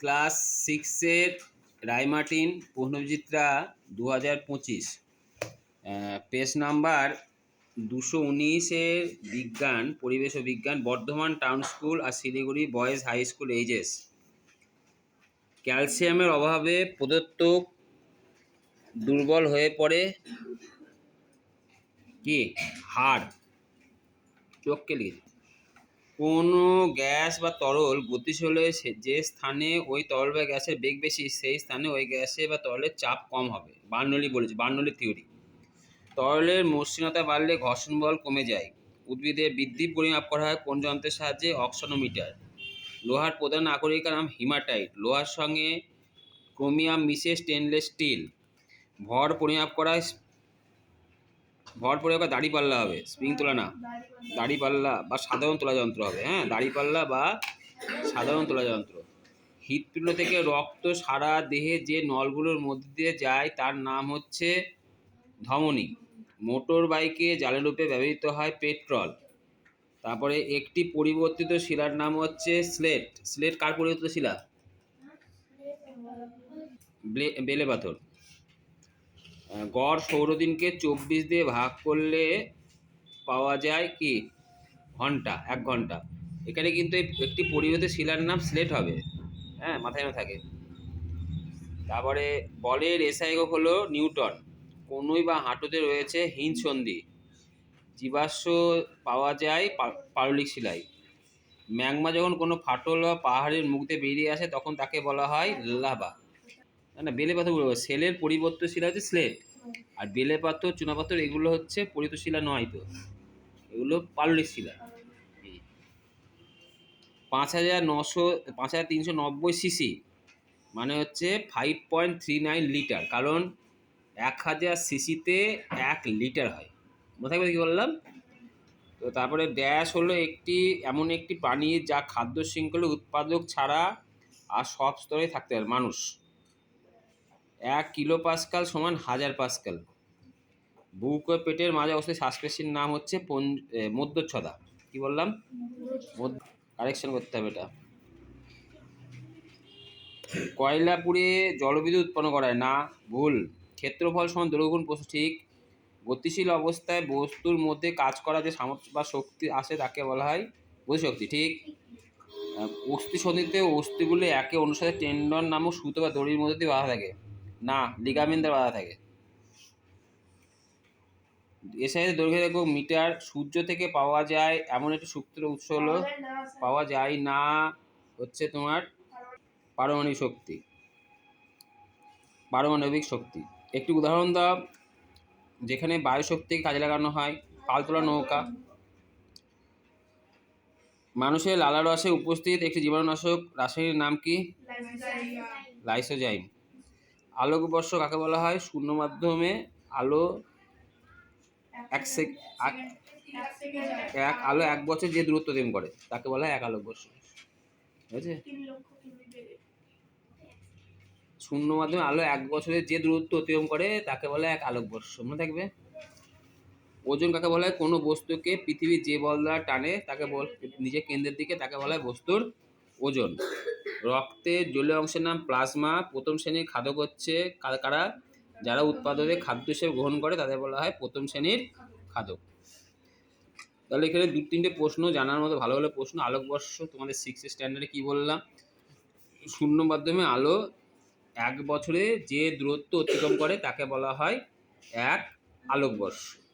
Class সিক্সের রায়মার্টিন প্রশ্নবিচিত্রা দু হাজার পঁচিশ পেজ নাম্বার দুশো উনিশের বিজ্ঞান, পরিবেশ ও বিজ্ঞান, বর্ধমান টাউন স্কুল আর Siliguri boys high school HS. ক্যালসিয়ামের অভাবে প্রদত্ত দুর্বল হয়ে পড়ে কি? হাড় চোখকে লিখেছে কোনো গ্যাস বা তরল গতিশীল হলে যে স্থানে ওই তরল বা গ্যাসের বেগ বেশি, সেই স্থানে ওই গ্যাসে বা তরলের চাপ কম হবে। বার্নলি বলেছে, বার্নলি থিওরি। তরলের মসৃণতা বাড়লে ঘর্ষণ বল কমে যায়। উদ্ভিদের বৃদ্ধি পরিমাপ করা হয় কোন যন্ত্রের সাহায্যে? অক্সনোমিটার। লোহার প্রধান আকরিকার নাম হিমাটাইট। লোহার সঙ্গে ক্রোমিয়াম মিশে স্টেনলেস স্টিল। ভর পরিমাপ করা হয় ভর করা দাড়িপাল্লা হবে স্প্রিং তোলা না। দাড়িপাল্লা বা সাধারণ তোলা যন্ত্র হবে হ্যাঁ? দাড়িপাল্লা বা সাধারণ তোলা যন্ত্র। হৃৎপিণ্ড থেকে রক্ত, সারা দেহে যে নলগুলোর মধ্যে দিয়ে যায়, তার নাম হচ্ছে ধমনী। মোটর বাইকে জ্বালানি রূপে ব্যবহৃত হয় পেট্রল। তারপরে একটি পরিবর্তিত শিলার নাম হচ্ছে স্লেট। স্লেট কার পরিবর্তিত শিলা? বেলে পাথর। গড় সৌরদিনকে চব্বিশ দিয়ে ভাগ করলে পাওয়া যায় কি? ঘণ্টা, এক ঘণ্টা। এখানে কিন্তু একটি পরিবর্তিত শিলার নাম স্লেট হবে। হ্যাঁ মাথায় না থাকে। তারপরে বলের এসআই একক হলো নিউটন। কনুই বা হাঁটুতে রয়েছে হিঞ্জ সন্ধি। জীবাশ্ম পাওয়া যায় পা- পাললিক শিলায়। ম্যাগমা যখন কোনো ফাটল বা পাহাড়ের মুখ দিয়ে বেরিয়ে আসে, তখন তাকে বলা হয় লাভা। না বেলে পাথর বলব সেলের পরিবর্তিত শিলা হচ্ছে স্লেট আর বেলে পাথর চুনাপাথর এগুলো হচ্ছে পরিবর্তিত শিলা নয় তো। এগুলো পাললিক শিলা। পাঁচ হাজার নশো, পাঁচ হাজার তিনশো নব্বই সিসি। মানে হচ্ছে five point three nine litre কারণ এক হাজার সিসিতে এক লিটার হয়। মনে থাকবে কী বললাম? তো তারপরে ড্যাশ হলো একটি, এমন একটি প্রাণী যা খাদ্য শৃঙ্খলের উৎপাদক ছাড়া আর সব স্তরে থাকতে পারে, মানুষ। এক কিলো পাস্কাল সমান হাজার পাস্কাল। বুক ও পেটের মাঝে অবস্থিত শ্বাসপেশির নাম হচ্ছে মধ্যচ্ছদা। কি বললাম? কারেকশন করতে হবে এটা। কয়লা পুড়ে জলবিদ্যুৎ উৎপন্ন করায়? না, ভুল। ক্ষেত্রফল সমান দৈর্ঘ্যগুণ প্রশ্ন ঠিক। গতিশীল অবস্থায় বস্তুর মধ্যে কাজ করা যে সামর্থ্য বা শক্তি আসে তাকে বলা হয় গতিশক্তি, ঠিক। অস্থি সন্ধিতে অস্থিগুলি একে অনুসারে টেন্ডন নামক সুতো বা দড়ির মধ্যে দিয়ে বাঁধা থাকে। না লিগামেন্টের বাঁধা থাকে। এসআইয়ের দৈর্ঘ্যের একক মিটার সূর্য থেকে পাওয়া যায় এমন একটি শক্তির উৎস হলো পাওয়া যায় না হচ্ছে তোমার পারমাণবিক শক্তি পারমাণবিক শক্তি। একটি উদাহরণ দাও যেখানে বায়ু শক্তিকে কাজে লাগানো হয় পালতোলা নৌকা। মানুষের লালা রসে উপস্থিত একটি জীবাণুনাশক রাসায়নিক নাম কি? লাইসোজাইম আলোকবর্ষ কাকে বলা হয়? শূন্য মাধ্যমে আলো এক সেক আক- এক আলো এক বছর যে দূরত্ব অতিক্রম করে, তাকে বলা হয় এক আলোকবর্ষ বুঝেছে শূন্য মাধ্যমে আলো এক বছরে যে দূরত্ব অতিক্রম করে, তাকে বলা হয় এক আলোকবর্ষ মনে থাকবে? ওজন কাকে বলা হয়? কোনো বস্তুকে পৃথিবীর যে বল দ্বারা টানে, তাকে বল নিজের কেন্দ্রের দিকে তাকে বলা হয় বস্তুর ওজন। রক্তের জলীয় অংশের নাম প্লাজমা। প্রথম শ্রেণির খাদক হচ্ছে কারা- যারা উৎপাদনে খাদ্য হিসেবে গ্রহণ করে তাদের বলা হয় প্রথম শ্রেণির খাদক। তাহলে এখানে দু তিনটে প্রশ্ন জানার মতো ভালো ভালো প্রশ্ন। আলোকবর্ষ, তোমাদের সিক্স স্ট্যান্ডার্ডে কি বললাম? শূন্য মাধ্যমে আলো এক বছরে যে দূরত্ব অতিক্রম করে তাকে বলা হয় এক আলোকবর্ষ।